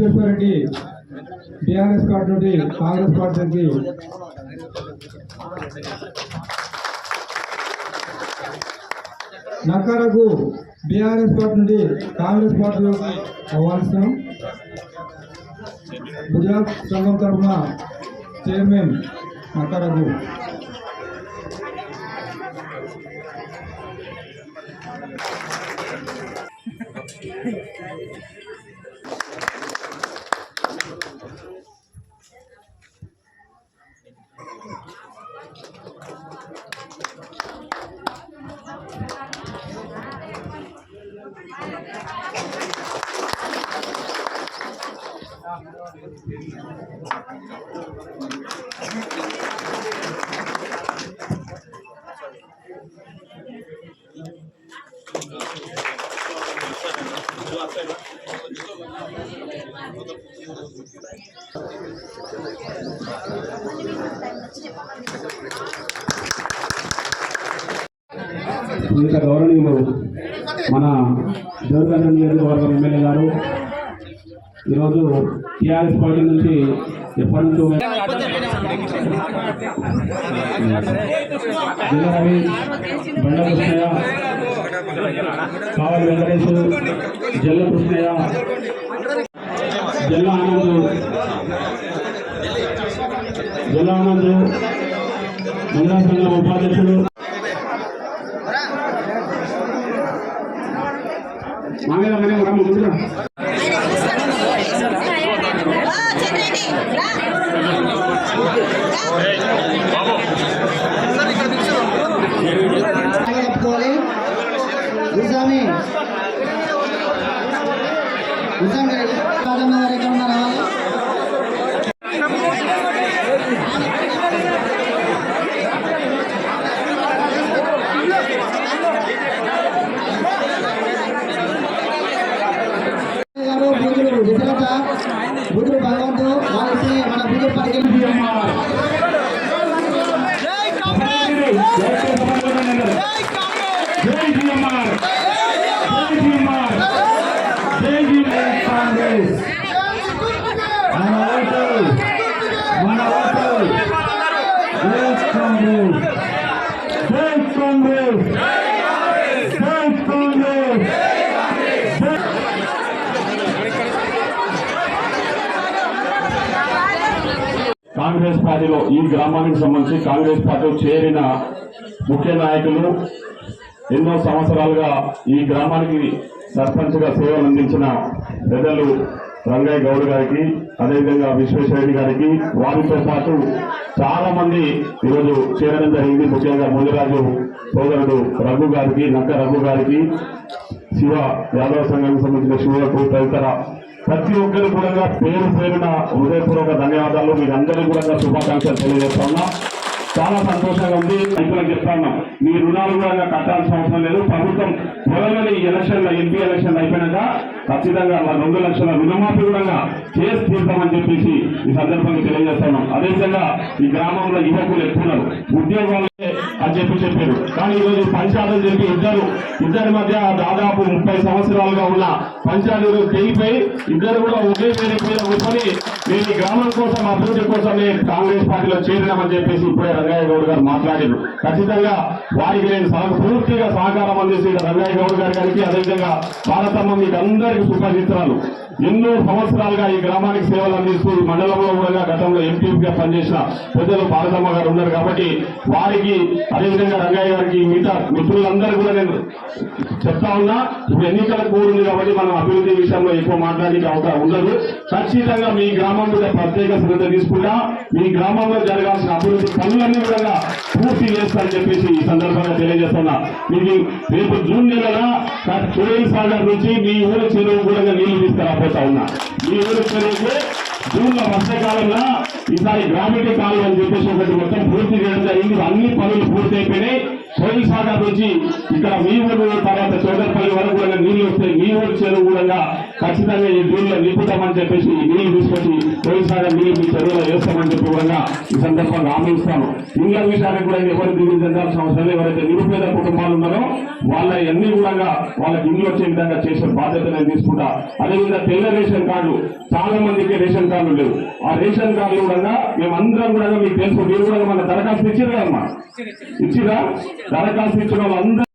Visweswara Reddy BRS party నుండి కాంగ్రెస్ పార్టీకి నక్కరకు BRS party నుండి కాంగ్రెస్ పార్టీలోకి ఆహ్వానిస్తున్నాం గుజరాత్ సంఘం తరఫున చైర్మన్ నకారకు ఇంత గౌరవనీయులు మన దేవగంగ నియోజకవర్గం ఎమ్మెల్యే గారు ఈరోజు టీఆర్ఎస్ పార్టీ నుంచి ఎప్పటి నుంచో రవి బండ కృష్ణయ్య కావలి వెంకటేశ్ జల్ల కృష్ణయ్య జల్ల ఆనంద్ మహిళా సంఘం ఉపాధ్యక్షుడు. మామయ్య మనే ముందురా గురుస్వామి గురుస్వామి గారు కాదమ్మ గారు ఎక్కడ ఉన్నారా గారు మన బూతులు పరిగెత్తి జై జిఎంఆర్ జై జిఎంఆర్ జై జిఎంఆర్ కాంగ్రెస్ మన ఓటు మన ఓటు జై కాంగ్రెస్ జై కాంగ్రెస్ జై కాంగ్రెస్ కాంగ్రెస్ పార్టీలో ఈ గ్రామానికి సంబంధించి కాంగ్రెస్ పార్టీలో చేరిన ముఖ్య నాయకులు ఎన్నో సంవత్సరాలుగా ఈ గ్రామానికి సర్పంచ్గా సేవలు అందించిన పెద్దలు రంగయ్య గౌడ్ గారికి అదేవిధంగా విశ్వేశ్వరరెడ్డి గారికి వారితో పాటు చాలా మంది ఈరోజు చేరడం జరిగింది. ముఖ్యంగా ముదిరాజు సోదరుడు రఘు గారికి నక్క రఘు గారికి శివ యాదవ సంఘానికి సంబంధించిన శివకు తదితర ప్రతి ఒక్కరు కూడా పేరు పేరున హృదయపూర్వక ధన్యవాదాలు. మీరందరూ కూడా శుభాకాంక్షలు తెలియజేస్తా ఉన్నా. చాలా సంతోషంగా ఉంది. రైతులకు చెప్తా ఉన్నాం మీ రుణాలు కూడా కట్టాల్సిన అవసరం లేదు. ప్రభుత్వం త్వరలో ఈ ఎలక్షన్ ఎంపీ ఎలక్షన్ అయిపోయినాక ఖచ్చితంగా రెండు లక్షల రుణమాఫీ కూడా చేసి తీర్థమని చెప్పేసి ఈ సందర్భంగా తెలియజేస్తున్నాం అదేవిధంగా ఈ గ్రామంలో యువకులు ఎక్కున్నారు ఉద్యోగాలు అని చెప్పి చెప్పారు. కానీ ఈరోజు పంచాయతీలు చెప్పి ఇద్దరు ఇద్దరి మధ్య దాదాపు ముప్పై సంవత్సరాలుగా ఉన్న పంచాలు తెగిపోయి ఇద్దరు కూడా ఒకే వేరే పేరు కూర్చొని నేను ఈ గ్రామం కోసం అభివృద్ధి కోసమే కాంగ్రెస్ పార్టీలో చేరినామని చెప్పేసి ఇప్పుడే రంగయ్య గౌడ్ గారు మాట్లాడారు. ఖచ్చితంగా వారికి నేను పూర్తిగా సహకారం అందించి రంగయ్య గౌడ్ గారి గారికి అదేవిధంగా భారతమ్మ మీకు అందరికీ శుభచిత్రాలు ఎన్నో సంవత్సరాలుగా ఈ గ్రామానికి సేవలు అందిస్తూ ఈ మండలంలో కూడా గతంలో ఎంపీగా పనిచేసిన పెద్దలు భారతమ్మ గారు ఉన్నారు కాబట్టి వారికి అదేవిధంగా రంగయ్య గారికి మిగతా మిత్రులందరూ కూడా నేను చెప్తా ఉన్నా ఇప్పుడు ఎన్నికల కోరుంది కాబట్టి మనం అభివృద్ధి విషయంలో ఎక్కువ మాట్లాడడానికి అవకాశం ఉండదు. ఖచ్చితంగా మీ గ్రామం మీద ప్రత్యేక శ్రద్ధ తీసుకుంటా మీ గ్రామంలో జరగాల్సిన అభివృద్ధి పనులన్నీ కూడా పూర్తి చేస్తారని చెప్పేసి ఈ సందర్భంగా తెలియజేస్తున్నా. మీకు రేపు జూన్ నెలన చూడని సాగర్ నుంచి మీ ఊరు చెరువు కూడా నీళ్ళు తీసుకురాబోతా ఉన్నా. మీ ఊరు చెరువుకు జూన్లో వర్షాకాలంలో ఈసారి గ్రామీణ కాలం అని చెప్పేసి ఒకటి మొత్తం పూర్తి చేయడం జరిగింది. అన్ని పనులు పూర్తి అయిపోయినాయి సోయి సాగర్ నుంచి ఇక్కడ మీ ఊరు తర్వాత చోదరపల్లి వరకు కూడా నీళ్ళు వస్తాయి. మీ ఊరు చెరువు కూడా ఖచ్చితంగా ఈ నీళ్ళు నింపుతామని చెప్పేసి ఈ తీసుకొచ్చి పోయినసారి నీళ్ళు మీ చెరువులో వేస్తామని చెప్పి కూడా ఈ సందర్భంగా ఆమెస్తాను ఇస్తాను. ఇళ్ళ విషయానికి కూడా ఎవరు దిగులు చెందాల్సిన అవసరం ఎవరైతే నిరుపేద కుటుంబాలు ఉన్నారో వాళ్ళ అన్ని కూడా వాళ్ళకి ఇల్లు వచ్చే విధంగా చేసే బాధ్యత నేను తీసుకుంటా. అదేవిధంగా తెల్ల రేషన్ కార్డు చాలా మందికి రేషన్ కార్డు లేవు. ఆ రేషన్ కార్డు కూడా మేమందరం కూడా మీకు తెలుసు మీరు కూడా మన దరఖాస్తు ఇచ్చారు కదమ్మా ఇచ్చిరా దరఖాస్తు ఇచ్చిన వాళ్ళందరూ